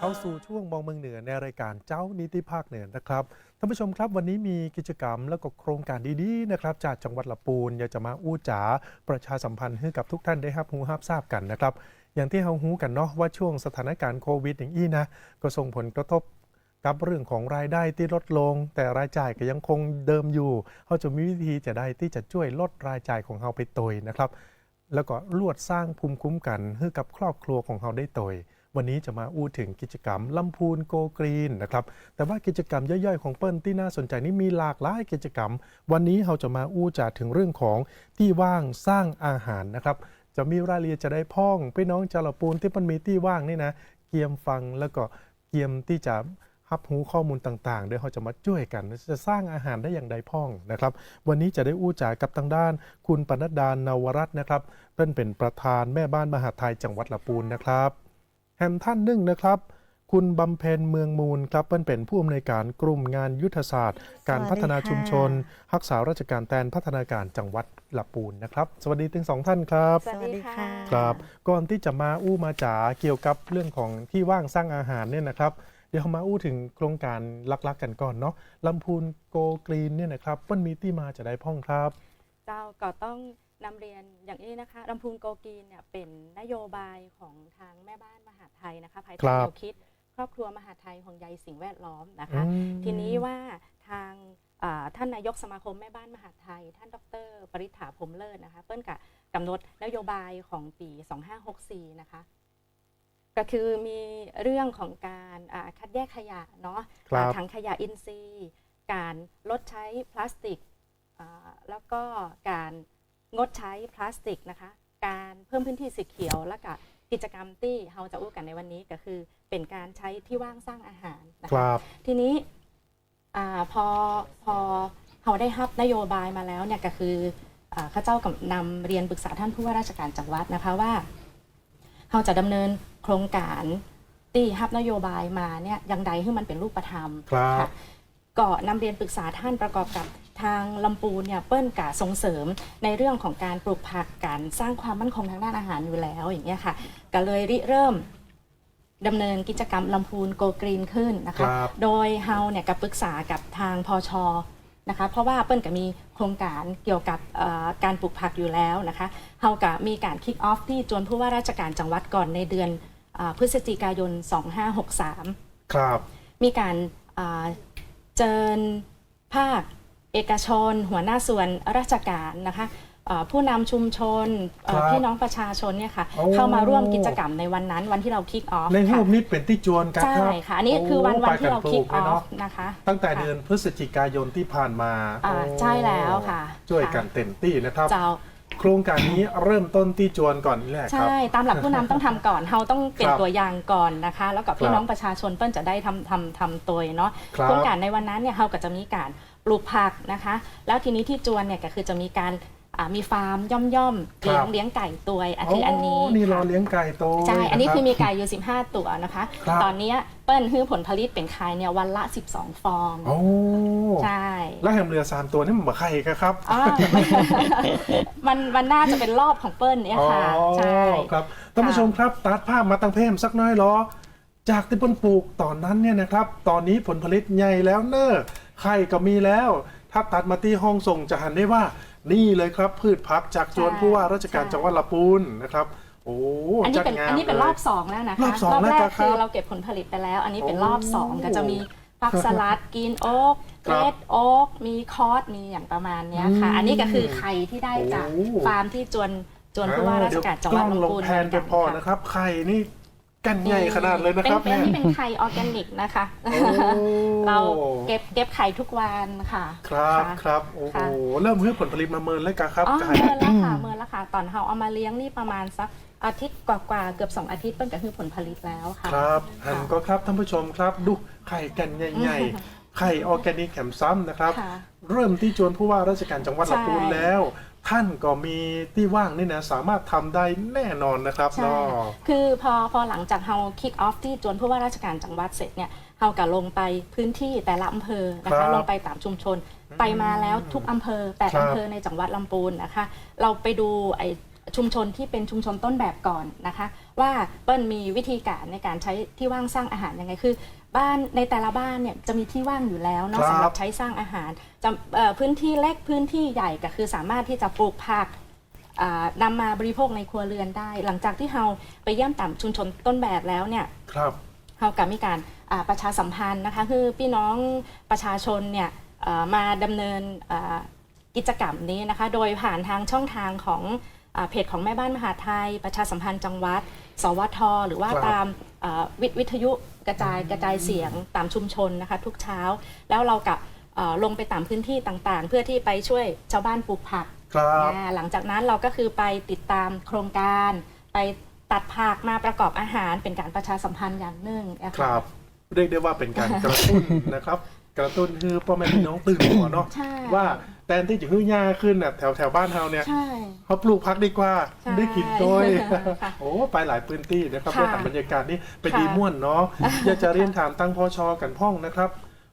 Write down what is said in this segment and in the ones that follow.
เข้าสู่ช่วงมองเมืองเหนือในรายการเจ้านิติภาคเหนือนะครับท่านผู้ชมครับวันนี้มีกิจกรรมและก็โครงการดีๆนะครับจากจังหวัดละปูนอยากจะมาอู้จ๋าประชาสัมพันธ์ให้กับทุกท่านได้รับรู้รับทราบกันนะครับ อย่างที่เรารู้กันเนาะว่าช่วงสถานการณ์โควิดอย่างนี้นะก็ส่งผลกระทบกับเรื่องของรายได้ที่ลดลง แต่รายจ่ายก็ยังคงเดิมอยู่เขาจะมีวิธีจะได้ที่จะช่วยลดรายจ่ายของเราไปตยนะครับ แล้วก็ลวดสร้างภูมิคุ้มกันให้กับครอบครัวของเราได้ตย วันนี้จะมาอู้ถึงกิจกรรมลำพูนโกกรีนนะครับ แต่ว่ากิจกรรมย่อยๆของเปิ้ลที่น่าสนใจนี่มีหลากหลายกิจกรรม วันนี้เราจะมาอู้จาถึงเรื่องของที่ว่างสร้างอาหารนะครับ จะมีรายละเอียดจะได้พ่องพี่น้องจาลปูนที่มันมีที่ว่างนี่นะ เกียมฟังแล้วก็เกียมที่จะรับรู้ข้อมูลต่างๆ เดี๋ยวเราจะมาช่วยกัน จะสร้างอาหารได้อย่างใดพ่องนะครับ วันนี้จะได้อู้จากับทางด้าน คุณปนัดดานนวรัตน์นะครับเพิ่นเป็นประธานแม่บ้านมหาไทยจังหวัดละปูนนะครับ แฮมท่านหนึ่งนะครับ คุณบำเพ็ญเมืองมูลครับเพิ่นเป็นผู้อำนวยการกลุ่มงานยุทธศาสตร์ การพัฒนาชุมชนรักษาราชการแทนพัฒนาการจังหวัดละปูนนะครับ สวัสดีทั้งสองท่านครับ สวัสดีค่ะครับก่อนที่จะมาอู้มาจ๋าเกี่ยวกับเรื่องของที่ว่างสร้างอาหารเนี่ยนะครับเดี๋ยวเรามาอู้ถึงโครงการลักๆกันก่อนเนาะลำพูนโกกรีนเนี่ยนะครับมันมีที่มาจะได้พ่องครับ เจ้าก็ต้อง นำเรียนอย่างนี้นะคะลำพูนโกกีนเนี่ยเป็นนโยบายของทางแม่บ้านมหาดไทยนะคะภายคใต้รับแนวคิด ครอบครัวมหาดไทยห่วงใยสิ่งแวดล้อมนะคะอืมทีนี้ว่าทางอ่าท่านนายกสมาคมแม่บ้านมหาดไทย ท่านดร ปริษฐาพรหมเลิศนะคะเปิ้ลกับกำหนดนโยบายของปี 2564 นะคะก็คือมีเรื่องของการอ่าคัดแยกขยะเนาะครับอ่าถังขยะอินทรีย์ การลดใช้พลาสติกอ่าแล้วก็การ งดใช้พลาสติกนะคะ การเพิ่มพื้นที่สีเขียว และก็กิจกรรมที่เราจะอู้กันในวันนี้ก็คือ เป็นการใช้ที่ว่างสร้างอาหารนะคคะรับ ทีนี้อาพอพอเราได้รับนโยบายมาแล้วเนี่ยก็คืออาข้าเจ้ากับนำเรียนปรึกษาท่านผู้ว่าราชการจังหวัดนะคะว่า เราจะดำเนินโครงการที่รับนโยบายมาเนี่ยอยังใดให้มันเป็นรูปธรรมครับค่ะก็นำเรียนปรึกษาท่านประกอบกับ ทางลำปูนเนี่ยเปิ้ลกะส่งเสริมในเรื่องของการปลูกผักการสร้างความมั่นคงทางด้านอาหารอยู่แล้วอย่างเงี้ยค่ะ ก็เลยริเริ่มดำเนินกิจกรรมลำพูนโกกรีนขึ้นนะครัคะบโดยเฮาเนี่ยกับปรึกษากับทางพอชนะคะ เพราะว่าเปิ้ลก็มีโครงการเกี่ยวกับเอ่อการปลูกผักอยู่แล้วนะคะ เฮาก็มีการคิกออฟที่จวนผู้ว่าราชการจังหวัดก่อนในเดือนเออพฤศจิกายน 2563 ครับ มีการอ่าเจิญภาค เอกชน หัวหน้าส่วนราชการนะคะอ่าผู้นำชุมชนเอ่อครับพี่น้องประชาชนเนี่ยค่ะโอ้เข้ามาร่วมกิจกรรมในวันนั้นวันที่เราคิกออฟในรูค่ะปนี้เป็นที่จวนกันใช่ครับค่ะอันนี้คือวันวันที่เราไปคิกปอลูอเนาะฟนะคะ ตั้งแต่ค่ะเดือนพฤศจิกายนที่ผ่านมาอ่าโอ้ใช่แล้วค่ะ ช่วยค่ะกันเต็มที่นะครับเจ้าโครงการนี้เริ่มต้นที่จวนก่อนแรกครับใช่ ตามหลักผู้นำต้องทำก่อนเราต้องเป็นครับตัวอย่างก่อนนะคะ แล้วก็คพี่รับน้องประชาชนเปิ้ลจะได้ทำทำทำตัวเนาะครับโครงการในวันนั้นเนี่ยเราก็จะมีการป ลูกผักนะคะ แล้วทีนี้ที่จวนเนี่ยก็คือจะมีการอ่ามีฟาร์มย่อมย่อมๆครัเลี้ยบงเลี้ยงไก่ตัวอันคืออันนี้นี่รอค่ะเลี้ยงไก่โตใช่อันนี้ะรับ คือมีไก่อยู่ 15 ตัวนะคะ ครับ ตอนเนี้ยเปิ้ลฮื้อผลผลิตเป็นไข่เนี่ยวันละ 12 ฟองโอ้ใช่แล้วแฮมเรือสามตัวนี่มันมาไข่กันครับอ่ามันมันน่าจะเป็นรอบของเปิ้ลเนี่ยค่ะอ๋อใช่ ครับท่านผู้ชมครับตัดภาพมาตั้งเพิ่มสักน้อยเหรอจากที่เปิ้ลปลูกตอนนั้นเนี่ยนะครับ ตอนนี้ผลผลิตใหญ่แล้วเนอะ ไข่ก็มีแล้ว ถ้าตัดมาที่ห้องส่งจะหันได้ว่า นี่เลยครับ พืชผักจากจวนใช่ผู้ว่าราชการใช่จังหวัดลำพูนนะครับ โอ้อันนี้จัดเป็นงามอันนี้เป็นลยรอบสองแล้วนะคะรอบสองแรแล้วกครับ คือเราเก็บผลผลิตไปแล้ว อันนี้เป็นรอบสองโอ้ก็จะมีผักสลัดกินโอ๊กครัเลบดโอ๊กมีคอสมีอย่างประมาณเนี้ยค่ะ อืมอันนี้ก็คือไข่ที่ได้จากโอ้ ฟาร์มที่จวนจวนผู้ว่าราชการจังหวัดเดี๋ยกล้องลลำงพูนแพนไปพอเหมืกันะครับไข่นี่ กันใหญ่ขนาดเลยนะครับเป็นเป็นเนี่ย นี่เป็นไข่ออร์แกนิกนะคะ โอ้ เราเก็บเก็บไข่ทุกวันค่ะครับะ ครับโอ้โหค่ะ เริ่มเพื่อผลผลิตมาเมินแล้วกันครับอ๋อไก่เมินแล้วค่ะเมินแล้วค่ะ ตอนเราเอามาเลี้ยงนี่ประมาณสักอาทิตย์กว่าๆเกือบสองอาทิตย์เปิ้ลก็คือผลผลิตแล้วค่ะ ครับหันค่ะก็ครับท่านผู้ชมครับ ดูไข่กันใหญ่ๆไข่ออร์แกนิกแถมซ้ำนะครับ ค่ะเริ่มที่จวนผู้ว่าราชการจังหวัดใช่ลำพูนแล้ว ท่านก็มีที่ว่างนี่นะสามารถทำได้แน่นอนนะครับใช่เนาะคือพอพอหลังจากเราคิกออฟที่จวนผู้ว่าราชการจังหวัดเสร็จเนี่ยเราก็ลงไปพื้นที่แต่ละอำเภอนะครัคะบลงไปตามชุมชน ไปมาแล้วทุกอำเภอแปดครับอำเภอในจังหวัดลำพูนนะคะ เราไปดูไอ้ ชุมชนที่เป็นชุมชนต้นแบบก่อนนะคะ ว่าเปิ้ลมีวิธีการในการใช้ที่ว่างสร้างอาหารยังไงคือ บ้านในแต่ละบ้านเนี่ยจะมีที่ว่างอยู่แล้วเนาะครับ สำหรับใช้สร้างอาหารจะเอ่อพื้นที่เล็กพื้นที่ใหญ่ก็คือสามารถที่จะปลูกผักอ่านำมาบริโภคในครัวเรือนได้ หลังจากที่เราไปเยี่ยมต่ำชุมชนต้นแบบแล้วเนี่ย ครับเรากับมีการอ่าประชาสัมพันธ์นะคะคือพี่น้องประชาชนเนี่ยเอ่อมาดำเนินอ่ากิจกรรมนี้นะคะ โดยผ่านทางช่องทางของอา เพจของแม่บ้านมหาดไทย ประชาสัมพันธ์จังหวัด สวท หรือว่าครับตามอ่าวิวิทยุกระจายกระจายเสียงตามชุมชนนะคะทุกเช้า แล้วเรากับเอ่อลงไปตามพื้นที่ต่างๆ เพื่อที่ไปช่วยชาวบ้านปลูกผักครับอ่าหลังจากนั้นเราก็คือไปติดตามโครงการ ไปตัดผักมาประกอบอาหารเป็นการประชาสัมพันธ์อย่างหนึ่งนะคคะรับเรียกได้ว่าเป็นการกระตุ้นนะครับ กระตุ้นคือพ่อแม่พี่น้องตื่นหัวเนาะใช่ ว่าแทนที่จะฮื้อยาขึ้นน่ะแถวแถวบ้านเฮาเนี่ยใช่ เขาปลูกพักดีกว่าใช่ได้กินด้วยค่ะโอ้ไปหลายพื้นที่นะครับค่ะได้หันบรรยากาศนี่ไปค่ะดีม่วนเนาะอยากจะเรียนถามตั้งพอชอกันพ่องนะครับ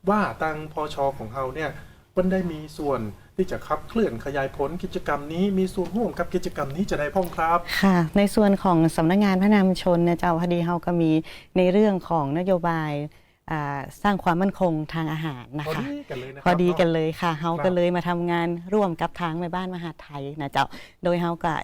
ว่าตั้งพอชอของเฮาเนี่ยมันได้มีส่วนที่จะขับเคลื่อนขยายผลกิจกรรมนี้มีส่วนร่วมกับกิจกรรมนี้จะได้พ่องครับ ค่ะ ในส่วนของสำนักงานพระนามชนเนี่ยเจ้าพอดีเฮาก็มีในเรื่องของนโยบายอ่า สร้างความมั่นคงทางอาหารนะพอคะดีกันเลยนะคพรัอบดีกันเนาะเลยค่ะเฮาครับก็เลยมาทำงานร่วมกับทางแม่บ้านมหาดไทยนะเจ้าโดยเฮาก็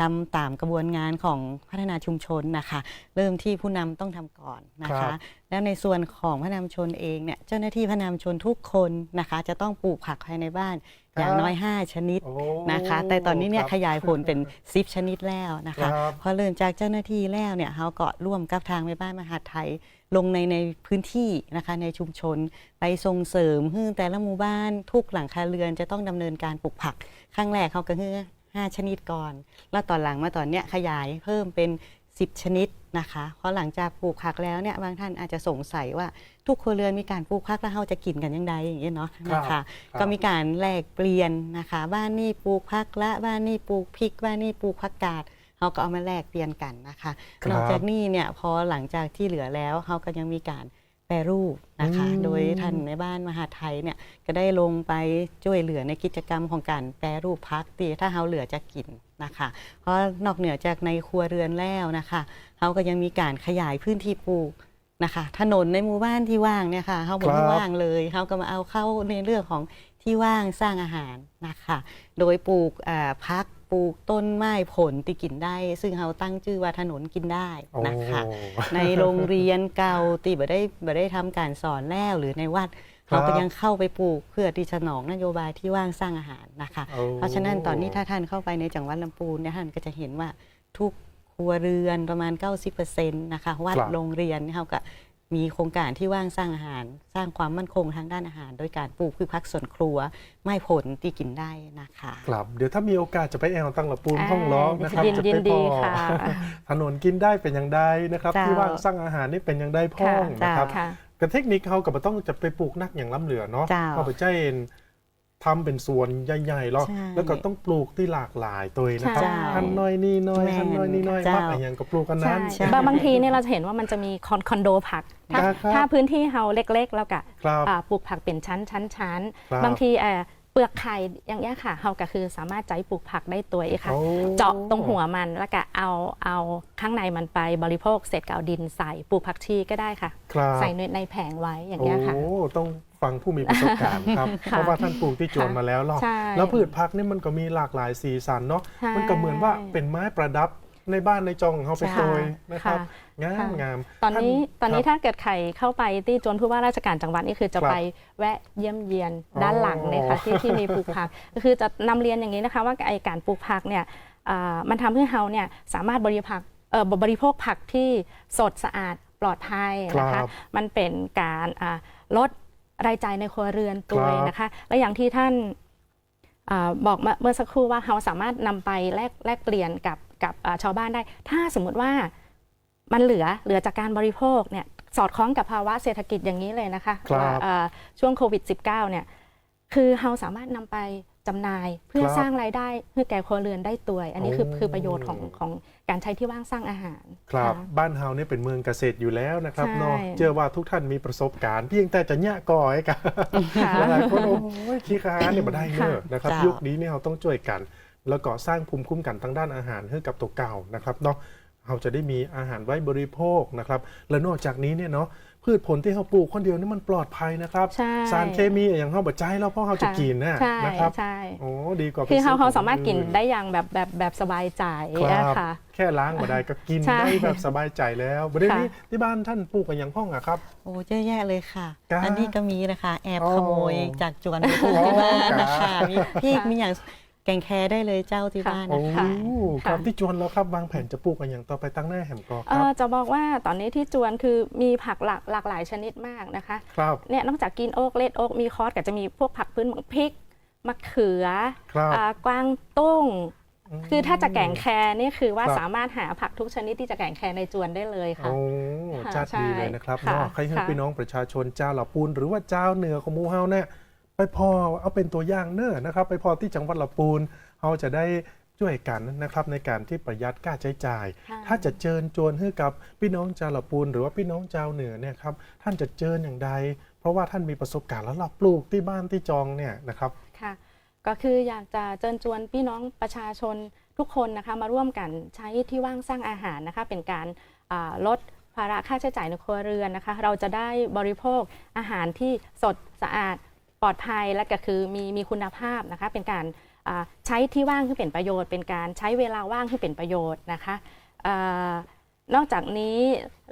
ทำตามกระบวนงานของพัฒนาชุมชนนะคะ เริ่มที่ผู้นำต้องทำก่อนนะครัคะบแล้วในส่วนของพระนามชนเองเนี่ยเจ้าหน้าที่พระนามชนทุกคนนะคะ จะต้องปลูกผักภายในบ้านอย่างน้อย 5 ชนิดโอ้นะคะ แต่ตอนนี้เนี่ยครับขยายผลเป็น10ชนิดแล้วนะคะครับพอเริ่มจากเจ้าหน้าที่แล้วเนี่ยเขาก็ร่วมกับทางแม่บ้านมหาดไทย ลงในในพื้นที่นะคะในชุมชน ไปส่งเสริมให้แต่ละหมู่บ้านทุกหลังคาเรือนจะต้องดำเนินการปลูกผักครั้งแรกเขาก็คือ5ชนิดก่อน แล้วตอนหลังมาตอนเนี้ยขยายเพิ่มเป็น 10 ชนิดนะคะ เพราะหลังจากปลูกผักแล้วเนี่ยบางท่านอาจจะสงสัยว่าทุกครัวเรือนมีการปลูกผักแล้วเราจะกินกันยังไงอย่างเงี้ยเนาะนะครัคะบก็มีการแลกเปลี่ยนนะคะ บ้านนี่ปลูกผักละบ้านนี่ปลูกพริกบ้านนี่ปลูกผักกาด เขาก็เอามาแลกเปลี่ยนกันนะคะครับ นอกจากนี้เนี่ยพอหลังจากที่เหลือแล้วเขาก็ยังมีการแปรรูปนะคะอืมโดยท่านในบ้านมหาดไทยเนี่ยก็ได้ลงไปช่วยเหลือในกิจกรรมของการแปรรูปพักตีถ้าเขาเหลือจะกินนะคะ เพราะนอกเหนือจากในครัวเรือนแล้วนะคะเขาก็ยังมีการขยายพื้นที่ปลูกนะคะ ถนนในหมู่บ้านที่ว่างเนี่ยค่ะเขาบอกครับว่าว่างเลยเขาก็มาเอาเข้าในเรื่องของที่ว่างสร้างอาหารนะคะ โดยปลูกอ่าพัก ปลูกต้นไม้ผลที่กินได้ ซึ่งเขาตั้งชื่อว่าถนนกินได้นะคะโอ้ในโรงเรียนเก่าตีบ่ได้บ่ได้ทำการสอนแล้วหรือในวัดครับเราก็ยังเข้าไปปลูกเพื่อที่จะสนองนโยบายที่ว่างสร้างอาหารนะคะโอ้เพราะฉะนั้นตอนนี้ถ้าท่านเข้าไปในจังหวัดลำพูนเนี่ยท่านก็จะเห็นว่าทุกครัวเรือนประมาณ 90%นะคะวัดครับโรงเรียนเนี่ยเขาก็ มีโครงการที่ว่างสร้างอาหาร สร้างความมั่นคงทางด้านอาหาร โดยการปลูกพืชพักสวนครัว ไม้ผลที่กินได้นะคะครับเดี๋ยวถ้ามีโอกาสจะไปแอลตั้งละปูนห้องล้อนะครับยินจะยิไปนดีพอค่ะถนนกินได้เป็นอย่างใดนะครับเจ้าที่ว่างสร้างอาหารนี่เป็นอย่างใดพ่องนะครับค่ะแต่เทคนิคเขากับต้องจะไปปลูกนักอย่างล้ำเหลือเนาะเจ้าเขาไปเจน ทำเป็นสวนใหญ่ๆหรอกใช่แล้วก็ต้องปลูกที่หลากหลายตัวนะครับใช่อันน้อยนี่น้อยแม่นอันน้อยนี่น้อยเจ้ามากอะไรอย่างก็ปลูกกันนั้น ใช่ บางบางทีเนี่ยเราจะเห็นว่ามันจะมีคอนคอนโดผัก ถ้าครับถ้าพื้นที่เฮาเล็กๆ แล้วก็ครับอ่าปลูกผักเป็นชั้นชั้นชั้นครับ บางทีเอ่อเปลือกไข่อย่างเงี้ยค่ะเฮาก็คือสามารถใจปลูกผักได้ตัวเองค่ะ โอ้ เจาะตรงหัวมันแล้วก็เอาเอาข้างในมันไปบริโภคเสร็จก็เอาดินใส่ปลูกผักชีก็ได้ค่ะ ครับ ใส่ในในแผงไว้อย่างเงี้ยค่ะ โอ้ ต้อง ฟังผู้มีประสบการณ์ครับค่ะเพราะว่าท่านปลูกที่จวนมาแล้วหรอกใช่แล้วพืชพักนี่มันก็มีหลากหลายสีสันเนาะใช่มันก็เหมือนว่าเป็นไม้ประดับในบ้านในจองของเขาไปใช่โดยนะครับค่ะงามค่ะงามตอนนี้ท่าตอนนี้ครับถ้าเกิดใครเข้าไปที่จวนผู้ว่าราชการจังหวัดนี่คือจะครับไปแวะเยี่ยมเยียนอ๋อด้านหลังเลยค่ะที่ที่มีปลูกผักก็คือจะนำเรียนอย่างนี้นะคะว่าไอการปลูกผักเนี่ยอ่ามันทำให้เราเนี่ยสามารถบริผักเอ่อบริโภคผักที่สดสะอาดปลอดภัยนะครัคะบมันเป็นการอ่าลด รายจ่ายในครัวเรือนตัวครับนะคะ และอย่างที่ท่านอาบอกมาเมื่อสักครู่ว่าเราสามารถนำไปแลกแลกเปลี่ยนกับกับอ่าชาวบ้านได้ ถ้าสมมุติว่ามันเหลือเหลือจากการบริโภคเนี่ยสอดคล้องกับภาวะเศรษฐกิจอย่างนี้เลยนะคะครับว่าอ่าช่วงโควิด -19 เนี่ยคือเราสามารถนำไป จำหน่ายเพื่อครับสร้างรายได้ให้แก่ครัวเรือนได้ตัว อันนี้คือโอ้คือประโยชน์ของของการใช้ที่ว่างสร้างอาหาร ครับค่ะบ้านเฮาเนี่ยเป็นเมืองเกษตรอยู่แล้วนะครับใช่เนาะเชื่อว่าทุกท่านมีประสบการณ์ เพียงแต่จะแยะก่อยกันค่ะหลายๆคนโอ้ยขี้ค้านเนี่ยมาได้เนอะนะครับค่ะยุคนี้เนี่ยเราต้องช่วยกัน แล้วก็สร้างภูมิคุ้มกันทางด้านอาหารให้กับตัวเก่านะครับเนาะเราจะได้มีอาหารไว้บริโภคนะครับและนอกจากนี้เนี่ยเนาะ พืชผลที่เราปลูกคนเดียวนี่มันปลอดภัยนะครับ ใช่ สารเคมีอย่างเราบัดใจแล้วเพราะเราจะค่ะกินนะใช่นะครับใช่โอ้ดีกว่าไปคือเขาซื้เขาของสามารถกินอื่ได้อย่างแบบแบบแบบสบายใจครับอะค่ะแค่ล้างมาได้ก็กินใช่ได้แบบสบายใจแล้วประเด็นค่ะนี้ที่บ้านท่านปลูกกันอย่างห้องอะครับ โอ้เยอะแยะเลยค่ะกะอันนี้ก็มีนะคะ แอบอ๋อขโมยจากจวนไปปลูกที่บ้านอ๋อกะนะคะมีพริกค่ะมีอย่าง แกงแคได้เลยเจ้าที่ค่ะบ้านโอ้นะคะ ครับค่ะที่จวนแล้วครับวางแผนจะปลูกกันอย่างต่อไปตั้งหน้าแหมกอคเอ่รับ อจะบอกว่าตอนนี้ที่จวนคือมีผักหลากหลากหลายชนิดมากนะคะครับ เนี่ยนอกจากกินโอ๊กเลดโอ๊กมีคอสก็จะมีพวกผักพื้นเมืองพริกมะเขือครับอ่ากวางตุ้ง ม คือถ้าจะแกงแคนี่คือว่าครับ สามารถหาผักทุกชนิดที่จะแกงแคในจวนได้เลยค่ะ โอ้ค่ะจัดใช่ดีเลยนะครับค่ะเนาะใครให้ค่ะ พี่น้องประชาชนเจ้าเหล่าปูนหรือว่าเจ้าเหนือของหมูเฮาเนี่ย ไปพอเอาเป็นตัวอย่างเนอะนะครับ ไปพอที่จังหวัดละปูนเขาจะได้ช่วยกันนะครับในการที่ประหยัดค่าใช้จ่ายค่ะถ้าจะเจิญจวนให้กับพี่น้องชาวละปูนหรือว่าพี่น้องชาวเหนือเนี่ยครับท่านจะเจิญอย่างใด เพราะว่าท่านมีประสบการณ์แล้วเราปลูกที่บ้านที่จองเนี่ยนะครับค่ะก็คืออยากจะเชิญชวนพี่น้องประชาชนทุกคนนะคะมาร่วมกันใช้ที่ว่างสร้างอาหารนะคะเป็นการอ่าลดภาระค่าใช้จ่ายในครัวเรือนนะคะ เราจะได้บริโภคอาหารที่สดสะอาด ปลอดภัยและก็คือมีมีคุณภาพนะคะ เป็นการอ่าใช้ที่ว่างให้เป็นประโยชน์ เป็นการใช้เวลาว่างให้เป็นประโยชน์นะคะอ่านอกจากนี้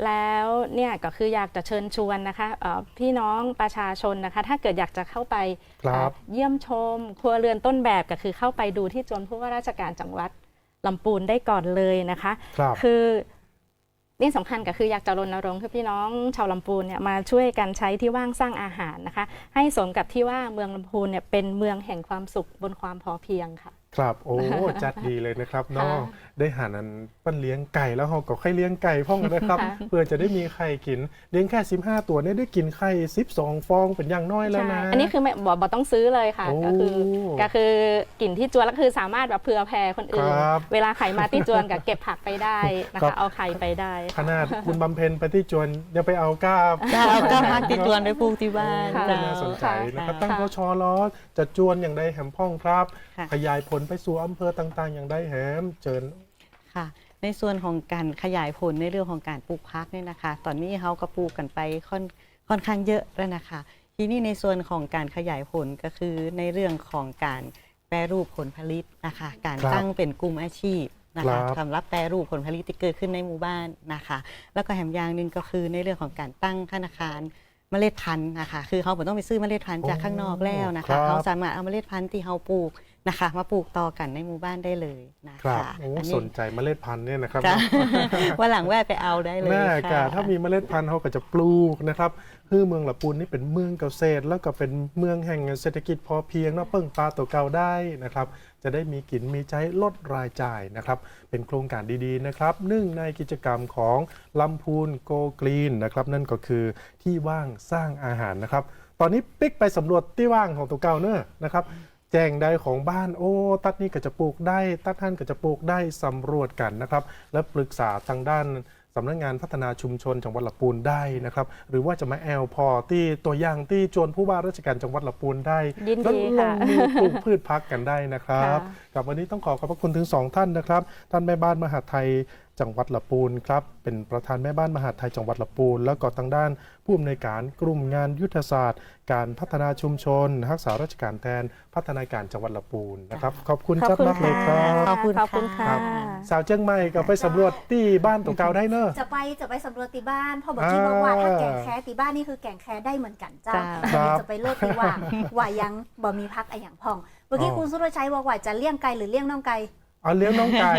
แล้วเนี่ยก็คืออยากจะเชิญชวนนะคะเอ่อพี่น้องประชาชนนะคะ ถ้าเกิดอยากจะเข้าไปครับเอ่อเยี่ยมชม ครัวเรือนต้นแบบก็คือเข้าไปดูที่จวนผู้ว่าราชการจังหวัดลำปูนได้ก่อนเลยนะคะครับคือ นี่สำคัญก็คืออยากจะรณรงค์ให้พี่น้องชาวลำพูนเนี่ยมาช่วยกันใช้ที่ว่างสร้างอาหารนะคะ ให้สมกับที่ว่าเมืองลำพูนเนี่ยเป็นเมืองแห่งความสุขบนความพอเพียงค่ะ ครับโอ้จัดดีเลยนะครับเนาะค่ะ ได้หานันปั้นเลี้ยงไก่แล้วเราก็ไข่เลี้ยงไก่พ่องนะครับค่ะเพื่อจะได้มีไข่กินเลี้ยงแค่ 15 ตัวเนี่ยได้กินไข่12 ฟองเป็นอย่างน้อยแล้วใช่นะอันนี้คือไม่บอกบอกต้องซื้อเลยค่ะโอ้ก็คือก็คือกลิ่นที่จวนแล้วคือสามารถแบบเผื่อแผ่คนอื่นครับเวลาไข่มาที่จวนก็เก็บผักไปได้นะครัคะบเอาไข่ไปได้ ขนาดคุณบำเพ็ญไปที่จวนยังไปเอาก้าบจะเอาก้าพักติดจวนไปปลูกที่บ้านค่ะเจ้าน่าสนใจนะครับค่ะตั้งพชล้อจะจวนอย่างใดแหมพ่องครับค่ะขยายผลไปสู่อำเภอต่างๆ อย่างใดแหมเจิญ ค่ะ ในส่วนของการขยายผลในเรื่องของการปลูกพักเนี่ยนะคะ ตอนนี้เขาก็ปลูกกันไปค่อนค่อนข้างเยอะแล้วนะคะ ทีนี้ในส่วนของการขยายผลก็คือในเรื่องของการแปรรูปผลผลิตนะคะ การครับตั้งเป็นกลุ่มอาชีพนะครัคะบ สำหรับแปรรูปผลผลิตที่เกิดขึ้นในหมู่บ้านนะคะ แล้วก็แถมอย่างหนึ่งก็คือในเรื่องของการตั้งธนาคารเมล็ดพันธุ์นะคะ คือเขาไม่ต้องไปซื้อเมล็ดพันธุ์จากข้างนอกแล้วนะครัคะบ เขาสามารถเอาเมล็ดพันธุ์ที่เขาปลูก นะคะ มาปลูกต่อกันในหมู่บ้านได้เลยนะครัคะบโอ้อันสนี้นใจเมล็ดพันธุ์เนี่ยนะครับจ้ะว่าหลังแวะไปเอาได้เลยแน่กะค่ะ ถ้ามีเมล็ดพันธุ์เขาก็จะปลูกนะครับคือเมืองละปูนนี่เป็นเมืองเกษตร แล้วก็เป็นเมืองแห่งเศรษฐกิจพอเพียงเนาะเปิ้งปลาตัวเก่าได้นะครับ จะได้มีกินมีใช้ลดรายจ่ายนะครับ เป็นโครงการดีๆนะครับหนึ่งในกิจกรรมของลำพูนโกกรีนนะครับ นั่นก็คือที่ว่างสร้างอาหารนะครับ ตอนนี้ปิ๊กไปสำรวจที่ว่างของตัวเก่าเนอะนะครับ แจ้งใดของบ้านโอ้ ตัดนี่ก็จะปลูกได้ ตัดท่านก็จะปลูกได้สำรวจกันนะครับ และปรึกษาทางด้านสำนักงานพัฒนาชุมชนจังหวัดลำพูนได้นะครับ หรือว่าจะมาแอลพอที่ตัวอย่างที่จวนผู้ว่าราชการจังหวัดลำพูนได้ยินดีแล้วลงค่ะมือปลูกพืชพักกันได้นะครับค่ะกับวันนี้ต้องขอขอบพระคุณถึงสองท่านนะครับ ท่านแม่บ้านมหาดไทย จังหวัดลำปูนครับเป็นประธานแม่บ้านมหาดไทยจังหวัดลำปูน แล้วก็ทางด้านผู้อำนวยการกลุ่มงานยุทธศาสตร์ การพัฒนาชุมชนรักษาราชการแทนพัฒนาการจังหวัดลำปูนนะครับขอบคุณขอบจัดคุณมากเลยครับขอบคุณขอบคุณค่ะ ค่ะ สาวเชียงใหม่ก็ไปสำรวจที่บ้านตัวเก่าได้เนอะ จะไปจะไปสำรวจตีบ้านเพอบอกที่บอกว่าอ่าถ้าแก่งแค่ตีบ้านนี่คือแก่งแค่ได้เหมือนกันเจ้าจ้า อันนี้จะไปเลิศตีว่าว่ายังบ่มีพักอะไรอย่างพอง เมื่อกี้อ๋อคุณสุรชัยบอกว่าจะเลี้ยงไก่หรือเลี้ยงน้องไก่ เอาเลี้ยงน้องไก่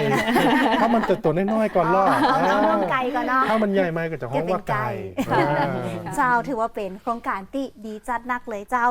ถ้ามันเติบโตน้อยๆก่อนรอดเอาเอาน้องไก่ก่อนเนาะ ถ้ามันใหญ่มาก็จะห้องว่าไก่จะเป็นไก่อ่าเจ้าถือว่าเป็นโครงการที่ดีจัดนักเลยเจ้า